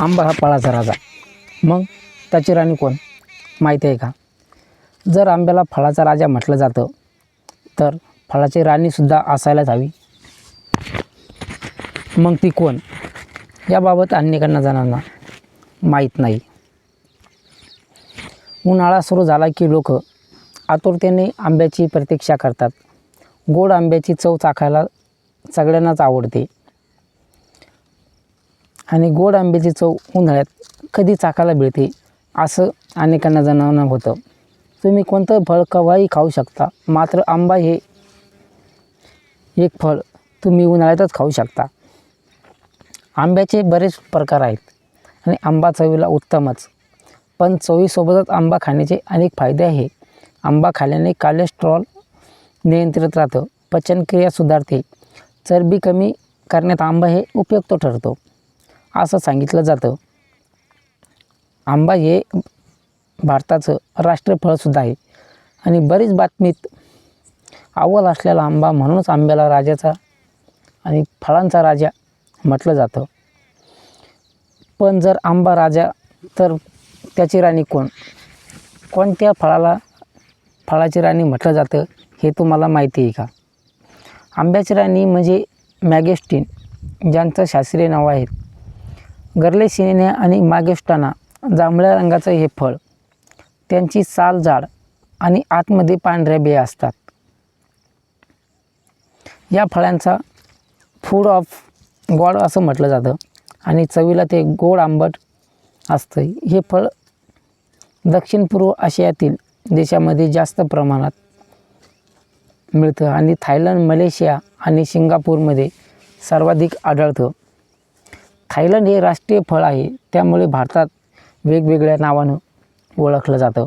आंबा हा फळाचा राजा. मग त्याची राणी कोण? माहिती आहे का? जर आंब्याला फळाचा राजा म्हटलं जातं तर फळाची राणीसुद्धा असायलाच हवी. मग ती कोण? याबाबत अनेकांना जणांना माहीत नाही. उन्हाळा सुरू झाला की लोक आतुरतेने आंब्याची प्रतीक्षा करतात. गोड आंब्याची चव चाखायला सगळ्यांनाच आवडते. आणि गोड आंब्याची चव उन्हाळ्यात कधी चाकाला मिळते असं अनेकांना जाणवणं होतं. तुम्ही कोणतं फळ केव्हाही खाऊ शकता मात्र आंबा हे एक फळ तुम्ही उन्हाळ्यातच खाऊ शकता. आंब्याचे बरेच प्रकार आहेत आणि आंबा चवीला उत्तमच. पण चवीसोबतच आंबा खाण्याचे अनेक फायदे आहे. आंबा खाल्ल्याने कोलेस्ट्रॉल नियंत्रित राहतं पचनक्रिया सुधारते. चरबी कमी करण्यात आंबा हे उपयुक्त ठरतो. असं सांगितलं जातं. आंबा हे भारताचं राष्ट्रीय फळसुद्धा आहे. आणि बरीच बातमीत अव्वल असलेला आंबा म्हणूनच आंब्याला राजाचा आणि फळांचा राजा म्हटलं जातं. पण जर आंबा राजा तर त्याची राणी कोण? कोणत्या फळाला फळाची राणी म्हटलं जातं हे तुम्हाला माहिती आहे का? आंब्याची राणी म्हणजे मॅगेस्टिन ज्यांचं शास्त्रीय नाव आहे. गरले गर्लेसिनेनिया आणि मागेष्टाना जांभळ्या रंगाचं हे फळ त्यांची साल जाड आणि आतमध्ये पांढऱ्या बिया असतात. या फळांचा फूड ऑफ गॉड असं म्हटलं जातं आणि चवीला ते गोड आंबट असतं. हे फळ दक्षिण पूर्व आशियातील देशामध्ये जास्त प्रमाणात मिळतं आणि थायलंड मलेशिया आणि सिंगापूरमध्ये सर्वाधिक आढळतं. थायलंड हे राष्ट्रीय फळ आहे. त्यामुळे भारतात वेगवेगळ्या नावानं ओळखलं जातं.